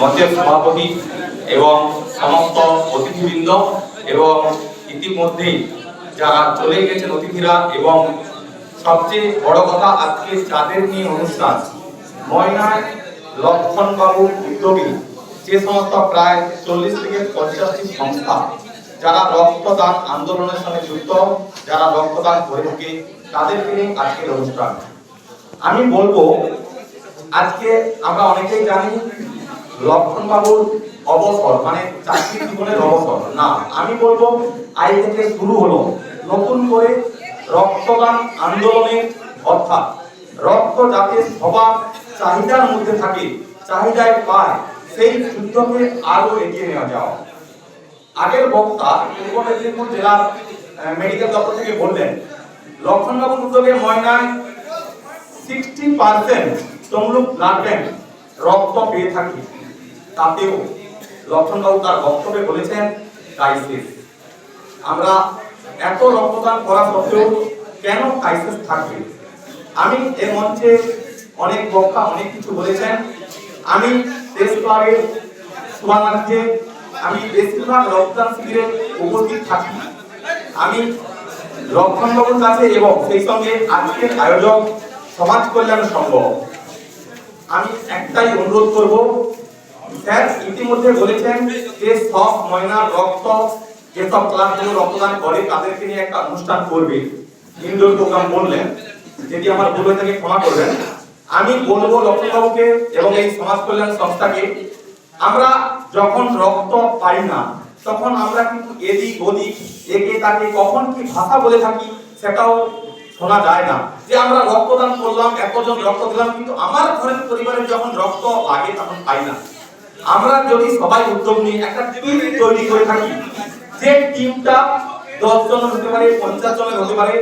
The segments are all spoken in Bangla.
মঞ্চের সভাপতি এবং সমস্ত অতিথিবৃন্দ এবং ইতিমধ্যেই যারা চলে গেছেন অতিথিরা এবং সবচেয়ে বড় কথা আজকে যাদের নিয়ে অনুষ্ঠান, ময়নায় লক্ষণবাবু উদ্যোগী যে সমস্ত প্রায় চল্লিশ থেকে পঞ্চাশটি সংস্থা, যারা রক্তদান আন্দোলনের সঙ্গে যুক্ত, যারা রক্তদান করে থাকে তাদেরকে নিয়ে আজকের অনুষ্ঠান। আমি বলব, আজকে আমরা অনেকেই জানি লক্ষণ বাবুর অবসর মানে চাকরি জীবনের অবসর। না, আমি বলব, আজ থেকে শুরু হলো নতুন করে রক্তদান আন্দোলনের অর্থাৎ রক্ত যাতে সবার চাহিদার মধ্যে থাকে, চাহিদায় পায়, সেই যুদ্ধকে আরও এগিয়ে নেওয়া যাওয়া আগের বক্তা পূর্ব মেদিনীপুর জেলার মেডিকেল দপ্তর থেকে বললেন, লক্ষণবাবুর উদ্যোগে ময়নায় sixty percent Tamluk blood bank রক্ত পেয়ে থাকি। তাতেও লক্ষণবাবু তার বক্তব্যে বলেছেন ক্রাইসিস আমরা এত রক্তদান করা সত্ত্বেও কেন ক্রাইসিস থাকবে? আমি এর মঞ্চে অনেক বক্তা অনেক কিছু বলেছেন। আমি আমি বেশিরভাগ রক্তদান শিবিরে উপস্থিত থাকি। আমি লক্ষণবাবুর কাছে এবং সেই সঙ্গে আজকের আয়োজক সমাজ কল্যাণ সংঘ। আমি একটাই অনুরোধ করব স্যার, ইতিমধ্যে বলেছেন যে সব ময়নার রক্ত, যেসব ক্লাবগুলো রক্তদান করে, তাদেরকে নিয়ে একটা অনুষ্ঠান করবে। ইনডোর প্রোগ্রাম বললেন যেটি আমার ভুল থাকে, ক্ষমা করবেন। আমি বলব লক্ষ্মীবাবুকে এবং এই সমাজ কল্যাণ সংস্থাকে, আমরা যখন রক্ত পাই না, তখন আমরা কিন্তু এদিক ওদিক, একে তাকে কখন কি ভাষা বলে থাকি, সেটাও শোনা যায় না। যে আমরা রক্তদান করলাম, এতজন রক্ত দিলাম, কিন্তু আমার ঘরের পরিবারের যখন রক্ত লাগে, তখন পাই না। আমরা যদি সবাই উদ্যোগ নিয়ে একটা টিম তৈরি করে থাকি, যে টিমটা দশ জন হতে পারে, পঞ্চাশ জনের হতে পারে,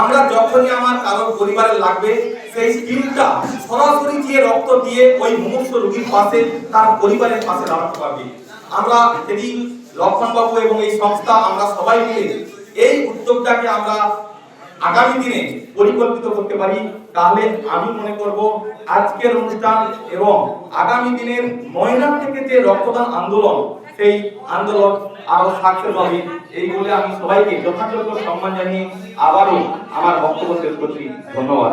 আমরা যখনই আমার কারোর পরিবারের লাগবে, সেই টিমটা সরাসরি গিয়ে রক্ত দিয়ে ওই মুমূর্ষ রোগীর পাশে, তার পরিবারের পাশে দাঁড়াতে পারবে। আমরা যদি লক্ষণবাবু এবং এই সংস্থা, আমরা সবাই মিলে এই উদ্যোগটাকে আমরা আগামী দিনে পরিকল্পিত করতে পারি, তাহলে আমি মনে করব আজকের অনুষ্ঠান এবং আগামী দিনের ময়না থেকে যে রক্তদান আন্দোলন, সেই আন্দোলন আরও সাকসেস হবে। এই বলে আমি সবাইকে যথাযোগ্য সম্মান জানিয়ে আবারও আমার বক্তব্য শেষ করছি। ধন্যবাদ।